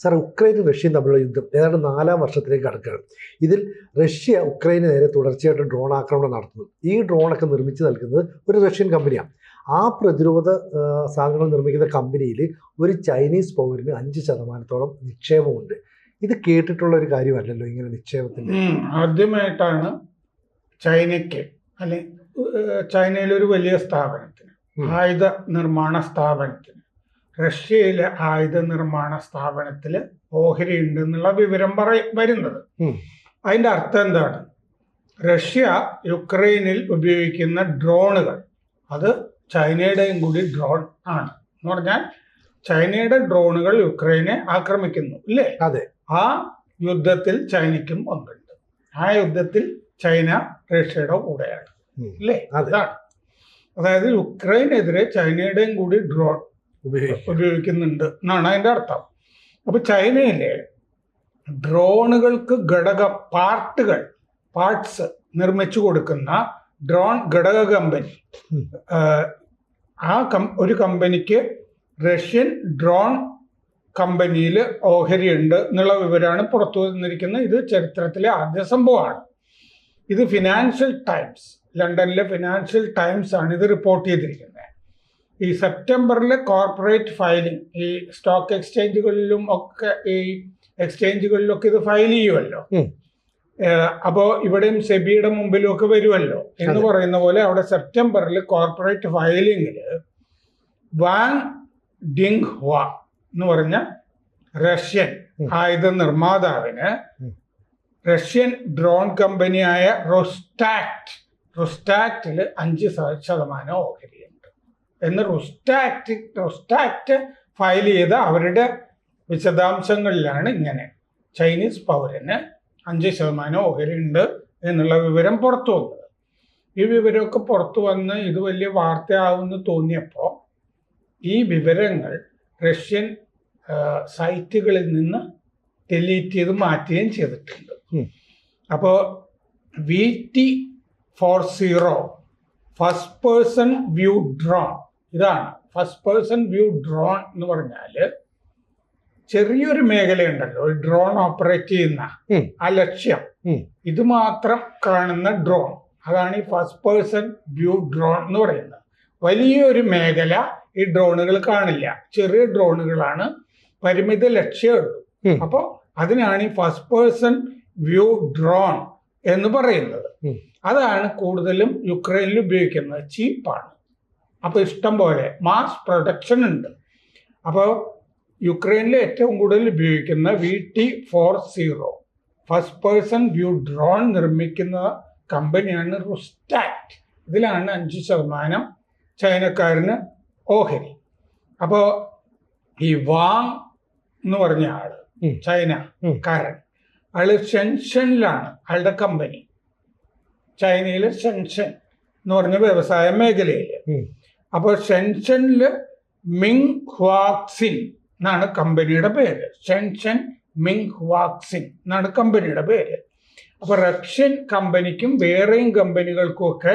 Sir ഉക്രൈനും റഷ്യയും തമ്മിലുള്ള യുദ്ധം ഏതാണ്ട് നാലാം വർഷത്തിലേക്ക് കടക്കുകയാണ് ഇതിൽ റഷ്യ ഉക്രൈന് നേരെ തുടർച്ചയായിട്ട് ഡ്രോൺ ആക്രമണം നടത്തുന്നു ഈ ഡ്രോണൊക്കെ നിർമ്മിച്ച് നൽകുന്നത് ഒരു റഷ്യൻ കമ്പനിയാണ് ആ പ്രതിരോധ സാധനങ്ങൾ നിർമ്മിക്കുന്ന കമ്പനിയിൽ ഒരു ചൈനീസ് പൗരന് അഞ്ച് ശതമാനത്തോളം നിക്ഷേപമുണ്ട് ഇത് കേട്ടിട്ടുള്ള ഒരു കാര്യമല്ലല്ലോ ഇങ്ങനെ നിക്ഷേപത്തിന്. ആദ്യമായിട്ടാണ് ചൈനയ്ക്ക് അല്ലെ ചൈനയിലൊരു വലിയ സ്ഥാപനത്തിന്. ആയുധ നിർമ്മാണ സ്ഥാപനത്തിന് റഷ്യയിലെ ആയുധ നിർമ്മാണ സ്ഥാപനത്തിൽ ഓഹരി ഉണ്ടെന്നുള്ള വിവരം പറ വരുന്നത്. അതിന്റെ അർത്ഥം എന്താണ്? റഷ്യ യുക്രൈനിൽ ഉപയോഗിക്കുന്ന ഡ്രോണുകൾ. അത് ചൈനയുടെയും കൂടി ഡ്രോൺ ആണ്. എന്ന് പറഞ്ഞാൽ ചൈനയുടെ ഡ്രോണുകൾ യുക്രൈനെ ആക്രമിക്കുന്നു അല്ലേ അതെ. ആ യുദ്ധത്തിൽ ചൈനയ്ക്കും പങ്കുണ്ട്. ആ യുദ്ധത്തിൽ ചൈന റഷ്യയുടെ കൂടെയാണ്. അല്ലേ അതാണ് അതായത് യുക്രൈനെതിരെ ചൈനയുടെയും കൂടി ഡ്രോൺ ഉപയോഗിക്കുന്നുണ്ട് എന്നാണ് അതിന്റെ അർത്ഥം. അപ്പൊ ചൈനയിലെ ഡ്രോണുകൾക്ക് ഘടക പാർട്ടുകൾ പാർട്സ് നിർമ്മിച്ചു കൊടുക്കുന്ന ഡ്രോൺ ഘടക കമ്പനി. ആ കം ഒരു കമ്പനിക്ക് റഷ്യൻ ഡ്രോൺ കമ്പനിയിൽ ഓഹരിയുണ്ട് എന്നുള്ള വിവരമാണ് പുറത്തു വന്നിരിക്കുന്നത്. ഇത് ചരിത്രത്തിലെ ആദ്യ സംഭവമാണ്. ഇത് ഫിനാൻഷ്യൽ ടൈംസ് ലണ്ടനിലെ ഫിനാൻഷ്യൽ ടൈംസ് ആണ് ഇത് റിപ്പോർട്ട് ചെയ്തിരിക്കുന്നത്. ഈ സെപ്റ്റംബറിൽ കോർപ്പറേറ്റ് ഫയലിംഗ് ഈ സ്റ്റോക്ക് എക്സ്ചേഞ്ചുകളിലും ഒക്കെ ഈ എക്സ്ചേഞ്ചുകളിലൊക്കെ ഇത് ഫയൽ ചെയ്യുമല്ലോ അപ്പോ അപ്പോൾ ഇവിടെയും സെബിയുടെ മുമ്പിലും ഒക്കെ വരുമല്ലോ എന്ന് പറയുന്ന പോലെ അവിടെ സെപ്റ്റംബറിൽ കോർപ്പറേറ്റ് ഫയലിംഗിൽ വാങ് ഡിങ് ഹ്വ എന്ന് പറഞ്ഞ റഷ്യൻ. ആയുധ നിർമ്മാതാവിന് റഷ്യൻ ഡ്രോൺ കമ്പനിയായ റൊസ്റ്റാക്ട് റൊസ്റ്റാക്റ്റിൽ അഞ്ച് ശത- ശതമാനം ഓഹരിയുണ്ട് എന്ന് റൊസ്റ്റാക്ട് റൊസ്റ്റാക്ട് ഫയൽ ചെയ്ത അവരുടെ വിശദാംശങ്ങളിലാണ് ഇങ്ങനെ. ചൈനീസ് പൗരന് അഞ്ച് ശതമാനം ഓഹരിയുണ്ട് എന്നുള്ള വിവരം പുറത്തു വന്നത്. ഈ വിവരമൊക്കെ പുറത്തു വന്ന് ഇത് വലിയ വാർത്തയാവുമെന്ന് തോന്നിയപ്പോൾ ഈ വിവരങ്ങൾ റഷ്യൻ സൈറ്റുകളിൽ നിന്ന് ഡിലീറ്റ് ചെയ്ത് മാറ്റുകയും ചെയ്തിട്ടുണ്ട്. അപ്പോൾ V T four zero first person view drone ഇതാണ്. ഫസ്റ്റ് പേഴ്സൺ വ്യൂ ഡ്രോൺ എന്ന് പറഞ്ഞാൽ ചെറിയൊരു മേഖലയുണ്ടല്ലോ. ഒരു ഡ്രോൺ ഓപ്പറേറ്റ് ചെയ്യുന്ന ആ ലക്ഷ്യം. ഇത് മാത്രം കാണുന്ന ഡ്രോൺ അതാണ് ഈ ഫസ്റ്റ് പേഴ്സൺ വ്യൂ ഡ്രോൺ എന്ന് പറയുന്നത്. വലിയൊരു മേഖല ഈ ഡ്രോണുകൾ കാണില്ല. ചെറിയ ഡ്രോണുകളാണ് പരിമിത ലക്ഷ്യമുള്ളൂ. അപ്പോൾ അതിനാണ് ഈ ഫസ്റ്റ് പേഴ്സൺ വ്യൂ ഡ്രോൺ എന്ന് പറയുന്നത്. അതാണ് കൂടുതലും യുക്രൈനിൽ ഉപയോഗിക്കുന്നത് ചീപ്പാണ്. അപ്പോൾ ഇഷ്ടം പോലെ മാസ് പ്രൊഡക്ഷൻ ഉണ്ട് അപ്പോൾ യുക്രൈനിൽ ഏറ്റവും കൂടുതൽ ഉപയോഗിക്കുന്ന V T four zero first person view drone നിർമ്മിക്കുന്ന കമ്പനിയാണ് റുസ്റ്റാക്ട് ഇതിലാണ് അഞ്ച് ശതമാനം ചൈനക്കാരന് ഓഹരി അപ്പോൾ ഈ വാങ് എന്ന് പറഞ്ഞ ആൾ. ചൈന. കാരൻ അയാൾ ഷെൻഷനിലാണ് അയാളുടെ കമ്പനി ചൈനയിലെ ഷെൻഷൻ എന്ന് പറഞ്ഞ വ്യവസായ മേഖലയിൽ. അപ്പോൾ ഷെൻഷനിൽ മിങ് ഹ്വാക്സിൻ എന്നാണ് കമ്പനിയുടെ പേര്. ഷെൻഷൻ മിങ് ഹ്വാക്സിൻ എന്നാണ് കമ്പനിയുടെ പേര്. അപ്പോൾ റഷ്യൻ കമ്പനിക്കും വേറെയും കമ്പനികൾക്കുമൊക്കെ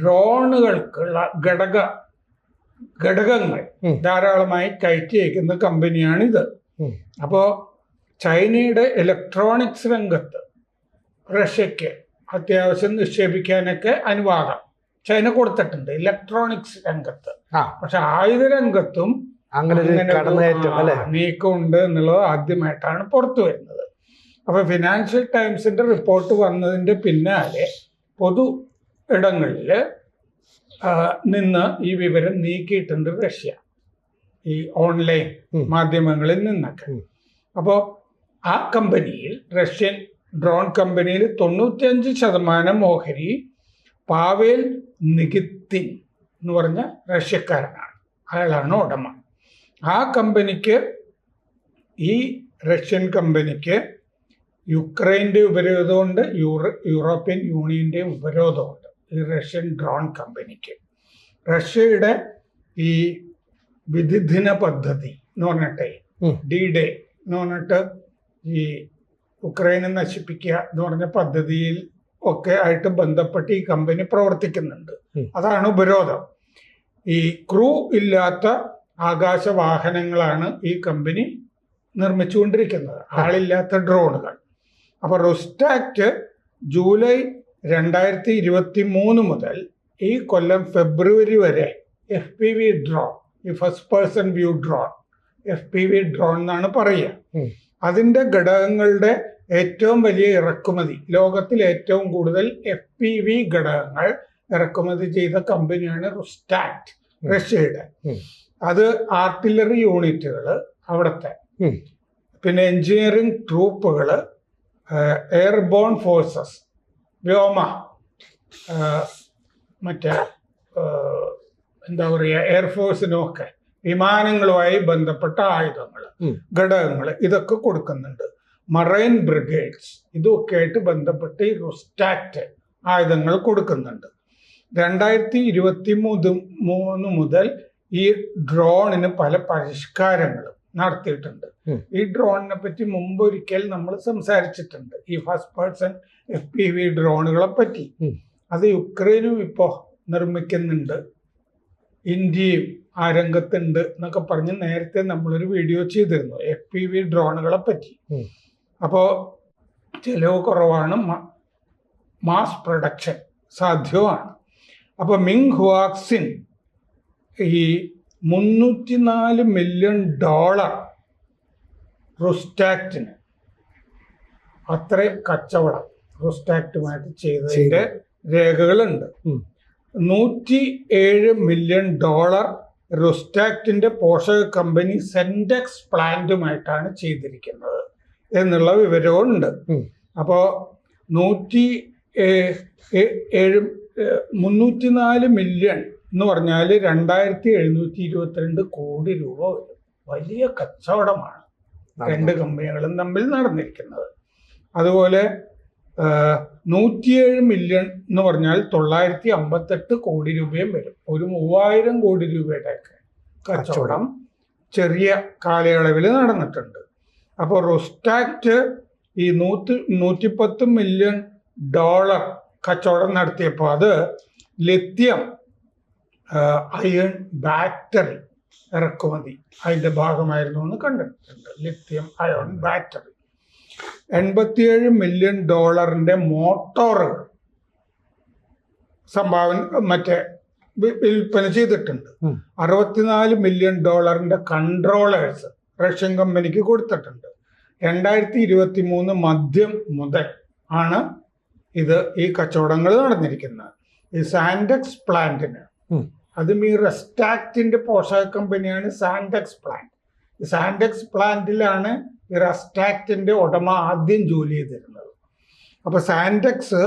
ഡ്രോണുകൾക്കുള്ള ഘടക ഘടകങ്ങൾ ധാരാളമായി കയറ്റി അയക്കുന്ന കമ്പനിയാണിത്. അപ്പോൾ ചൈനയുടെ ഇലക്ട്രോണിക്സ് രംഗത്ത് റഷ്യക്ക് അത്യാവശ്യം നിക്ഷേപിക്കാനൊക്കെ അനുവാദം. ചൈന കൊടുത്തിട്ടുണ്ട്. ഇലക്ട്രോണിക്സ് രംഗത്ത്. പക്ഷെ ആയുധ രംഗത്തും അങ്ങനെ നീക്കമുണ്ട് എന്നുള്ളത് ആദ്യമായിട്ടാണ് പുറത്തു വരുന്നത്. അപ്പൊ ഫിനാൻഷ്യൽ ടൈംസിന്റെ റിപ്പോർട്ട് വന്നതിന്റെ പിന്നാലെ പൊതു ഇടങ്ങളിൽ നിന്ന് ഈ വിവരം നീക്കിയിട്ടുണ്ട് റഷ്യ. ഈ ഓൺലൈൻ മാധ്യമങ്ങളിൽ നിന്നൊക്കെ. അപ്പോ അപ്പോൾ ആ കമ്പനിയിൽ റഷ്യൻ ഡ്രോൺ കമ്പനിയിൽ തൊണ്ണൂറ്റിയഞ്ച് ശതമാനം ഓഹരി പാവേൽ നികിത്തിൻ എന്ന് പറഞ്ഞ റഷ്യക്കാരനാണ്. അയാളാണ് ഉടമ. ആ കമ്പനിക്ക് ഈ റഷ്യൻ കമ്പനിക്ക് യുക്രൈന്റെ ഉപരോധമുണ്ട് യൂറോ യൂറോപ്യൻ യൂണിയന്റെ ഉപരോധമുണ്ട്. ഈ റഷ്യൻ ഡ്രോൺ കമ്പനിക്ക്. റഷ്യയുടെ ഈ വിധിദിന പദ്ധതി എന്ന് പറഞ്ഞിട്ടേ ഡി ഡേ എന്ന് പറഞ്ഞിട്ട് ഈ ഉക്രൈനെ നശിപ്പിക്കുക എന്ന് പറഞ്ഞ പദ്ധതിയിൽ ഒക്കെ ആയിട്ട് ബന്ധപ്പെട്ട് ഈ കമ്പനി പ്രവർത്തിക്കുന്നുണ്ട്. അതാണ് ഉപരോധം. ഈ ക്രൂ ഇല്ലാത്ത ആകാശ വാഹനങ്ങളാണ് ഈ കമ്പനി നിർമ്മിച്ചുകൊണ്ടിരിക്കുന്നത്. ആളില്ലാത്ത ഡ്രോണുകൾ. അപ്പോൾ റുസ്റ്റാക്ട് ജൂലൈ രണ്ടായിരത്തി ഇരുപത്തി മൂന്ന് മുതൽ ഈ കൊല്ലം ഫെബ്രുവരി വരെ എഫ് പി വി ഡ്രോൺ ഈ first person view drone F P V drone എന്നാണ് പറയുക. അതിന്റെ അതിന്റെ ഘടകങ്ങളുടെ ഏറ്റവും വലിയ ഇറക്കുമതി. ലോകത്തിൽ ഏറ്റവും കൂടുതൽ എഫ് പി വി ഘടകങ്ങൾ ഇറക്കുമതി ചെയ്ത കമ്പനിയാണ് റുസ്റ്റാറ്റ്. റഷ്യയുടെ. അത് ആർട്ടില്ലറി യൂണിറ്റുകൾ അവിടുത്തെ. പിന്നെ എഞ്ചിനീയറിംഗ് ട്രൂപ്പുകൾ എയർബോൺ ഫോഴ്സസ് വ്യോമ മറ്റേ എന്താ പറയുക എയർഫോഴ്സിനും ഒക്കെ വിമാനങ്ങളുമായി ബന്ധപ്പെട്ട ആയുധങ്ങൾ. ഘടകങ്ങൾ ഇതൊക്കെ കൊടുക്കുന്നുണ്ട്. മറൈൻ ബ്രിഗേഡ്സ് ഇതൊക്കെ ആയിട്ട് ബന്ധപ്പെട്ട് ഈ റുസ്റ്റാക്ട് ആയുധങ്ങൾ കൊടുക്കുന്നുണ്ട്. രണ്ടായിരത്തി ഇരുപത്തി മൂന്ന് മൂന്ന് മുതൽ ഈ ഡ്രോണിന് പല പരിഷ്കാരങ്ങളും നടത്തിയിട്ടുണ്ട്. ഈ ഡ്രോണിനെ പറ്റി മുമ്പ് ഒരിക്കൽ നമ്മൾ സംസാരിച്ചിട്ടുണ്ട്. ഈ first person F P V ഡ്രോണുകളെ പറ്റി. അത് യുക്രൈനും ഇപ്പോൾ നിർമ്മിക്കുന്നുണ്ട്. ഇന്ത്യയും ആ രംഗത്തുണ്ട് എന്നൊക്കെ പറഞ്ഞ് നേരത്തെ നമ്മളൊരു വീഡിയോ ചെയ്തിരുന്നു എഫ് പി വി ഡ്രോണുകളെ പറ്റി. അപ്പോൾ ചിലവ് കുറവാണ് മാസ് പ്രൊഡക്ഷൻ സാധ്യവുമാണ് അപ്പോൾ മിങ് ഹുവാക്സിൻ ഈ മുന്നൂറ്റിനാല് മില്യൺ ഡോളർ റുസ്റ്റാക്റ്റിന് അത്രയും കച്ചവടം റുസ്റ്റാക്റ്റുമായിട്ട് ചെയ്തതിന്റെ രേഖകളുണ്ട്. നൂറ്റി ഏഴ് മില്യൺ ഡോളർ റുസ്റ്റാക്റ്റിന്റെ പോഷക കമ്പനി സെൻഡെക്സ് പ്ലാന്റുമായിട്ടാണ് ചെയ്തിരിക്കുന്നത്. എന്നുള്ള വിവരവും ഉണ്ട്. അപ്പോൾ നൂറ്റി ഏഴ് മുന്നൂറ്റി നാല് മില്യൺ എന്ന് പറഞ്ഞാൽ രണ്ടായിരത്തി എഴുന്നൂറ്റി ഇരുപത്തിരണ്ട് കോടി രൂപ വരും. വലിയ കച്ചവടമാണ് രണ്ട് കമ്പനികളും തമ്മിൽ നടന്നിരിക്കുന്നത്. അതുപോലെ നൂറ്റിയേഴ് മില്യൺ എന്ന് പറഞ്ഞാൽ തൊള്ളായിരത്തി അമ്പത്തെട്ട് കോടി രൂപയും വരും. ഒരു മൂവായിരം കോടി രൂപയുടെയൊക്കെ കച്ചവടം. ചെറിയ കാലയളവിൽ നടന്നിട്ടുണ്ട്. അപ്പോൾ റൊസ്റ്റാക്ട് ഈ നൂറ്റി നൂറ്റിപ്പത്ത് മില്യൺ ഡോളർ കച്ചവടം നടത്തിയപ്പോൾ അത് ലിത്യം അയൺ ബാറ്ററി ഇറക്കുമതി. അതിന്റെ ഭാഗമായിരുന്നു എന്ന് കണ്ടിട്ടുണ്ട്. Lithium ion battery. എൺപത്തിയേഴ് മില്യൺ ഡോളറിന്റെ മോട്ടോറുകൾ സംഭാവന മറ്റേ വിൽപ്പന ചെയ്തിട്ടുണ്ട്. അറുപത്തിനാല് മില്യൺ ഡോളറിന്റെ കൺട്രോളേഴ്സ് റഷ്യൻ കമ്പനിക്ക് കൊടുത്തിട്ടുണ്ട്. രണ്ടായിരത്തി ഇരുപത്തി മൂന്ന് മധ്യം മുതൽ ആണ് ഇത് ഈ കച്ചവടങ്ങൾ നടന്നിരിക്കുന്നത്. ഈ സാൻഡെക്സ് പ്ലാന്റിന്. അത് ഈ റെസ്റ്റാക്റ്റിന്റെ പോഷക കമ്പനിയാണ് സാൻഡെക്സ് പ്ലാന്റ്. ഈ സാൻഡെക്സ് പ്ലാന്റിലാണ് ഈ റെസ്റ്റാക്റ്റിന്റെ ഉടമ ആദ്യം ജോലി ചെയ്തിരുന്നത്. അപ്പൊ സാൻഡെക്സ്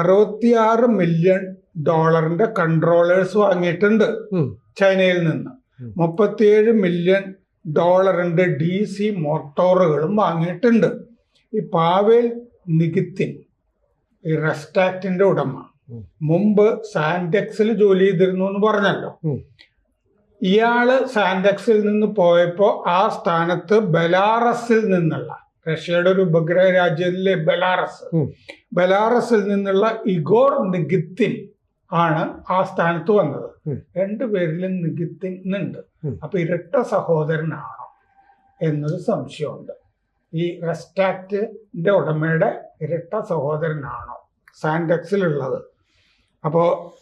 അറുപത്തിയാറ് മില്യൺ ഡോളറിന്റെ കൺട്രോളേഴ്സ് വാങ്ങിയിട്ടുണ്ട് ചൈനയിൽ നിന്ന്. മുപ്പത്തിയേഴ് മില്യൺ ഡോളറിന്റെ ഡി സി മോട്ടോറുകളും വാങ്ങിയിട്ടുണ്ട്. ഈ പാവേൽ നികിത്തിൻ ഈ റെസ്റ്റാക്റ്റിന്റെ ഉടമ. മുമ്പ് സാൻഡെക്സിൽ ജോലി ചെയ്തിരുന്നു എന്ന് പറഞ്ഞല്ലോ. ഇയാൾ സാൻഡെക്സിൽ നിന്ന് പോയപ്പോൾ ആ സ്ഥാനത്ത് ബലാറസിൽ നിന്നുള്ള റഷ്യയുടെ ഒരു ഉപഗ്രഹ രാജ്യത്തിലെ ബലാറസ്? ബലാറസിൽ നിന്നുള്ള ഇഗോർ നിഗിത്തിൻ ആണ് ആ സ്ഥാനത്ത് വന്നത്. രണ്ടു രണ്ടുപേരിലും ഉം. അപ്പൊ ഇരട്ട സഹോദരനാണോ എന്നൊരു സംശയമുണ്ട്. ഈ റെസ്റ്റാക്റ്റിന്റെ ഉടമയുടെ ഇരട്ട സഹോദരനാണോ സാൻഡെക്സിലുള്ളത്? അപ്പോൾ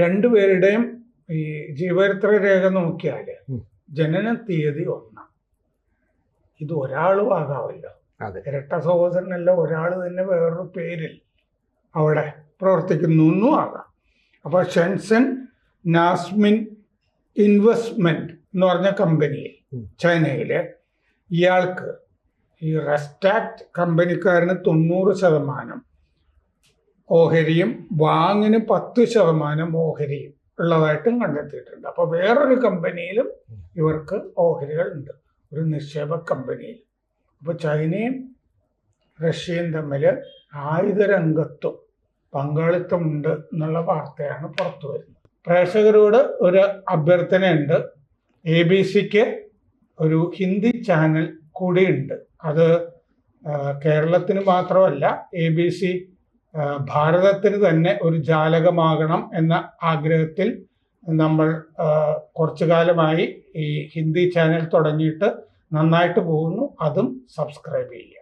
രണ്ടുപേരുടെയും ഈ ജീവചരിത്ര രേഖ നോക്കിയാൽ ജനന തീയതി ഒന്ന്. ഇത് ഒരാളും ആകാവില്ല ഇരട്ട സഹോദരനല്ല ഒരാൾ തന്നെ വേറൊരു പേരിൽ. അവിടെ പ്രവർത്തിക്കുന്നു എന്നും ആകാം. അപ്പോൾ ഷെൻസൺ നാസ്മിൻ ഇൻവെസ്റ്റ്മെന്റ് എന്ന് പറഞ്ഞ കമ്പനിയിൽ ഉം. ചൈനയിലെ ഇയാൾക്ക് ഈ റെസ്റ്റാക്ട് കമ്പനിക്കാരന് തൊണ്ണൂറ് ശതമാനം ഓഹരിയും വാങ്ങിന് പത്ത് ശതമാനം ഓഹരിയും ഉള്ളതായിട്ടും കണ്ടെത്തിയിട്ടുണ്ട്. അപ്പോൾ വേറൊരു കമ്പനിയിലും ഇവർക്ക് ഓഹരികൾ ഉണ്ട്. ഒരു നിക്ഷേപ കമ്പനിയിൽ അപ്പോൾ ചൈനയും റഷ്യയും തമ്മിൽ ആയുധ രംഗത്തും പങ്കാളിത്തമുണ്ട് എന്നുള്ള വാർത്തയാണ് പുറത്തു വരുന്നത്. പ്രേക്ഷകരോട് ഒരു അഭ്യർത്ഥനയുണ്ട്. എ ബി സിക്ക് ഒരു ഹിന്ദി ചാനൽ കൂടിയുണ്ട്. അത് കേരളത്തിന് മാത്രമല്ല എ ബി സി ഭാരതത്തിന് തന്നെ ഒരു ജാലകമാകണം എന്ന ആഗ്രഹത്തിൽ നമ്മൾ കുറച്ചു കാലമായി ഈ ഹിന്ദി ചാനൽ തുടങ്ങിയിട്ട് നന്നായിട്ട് പോകുന്നു. അതും സബ്സ്ക്രൈബ് ചെയ്യുക.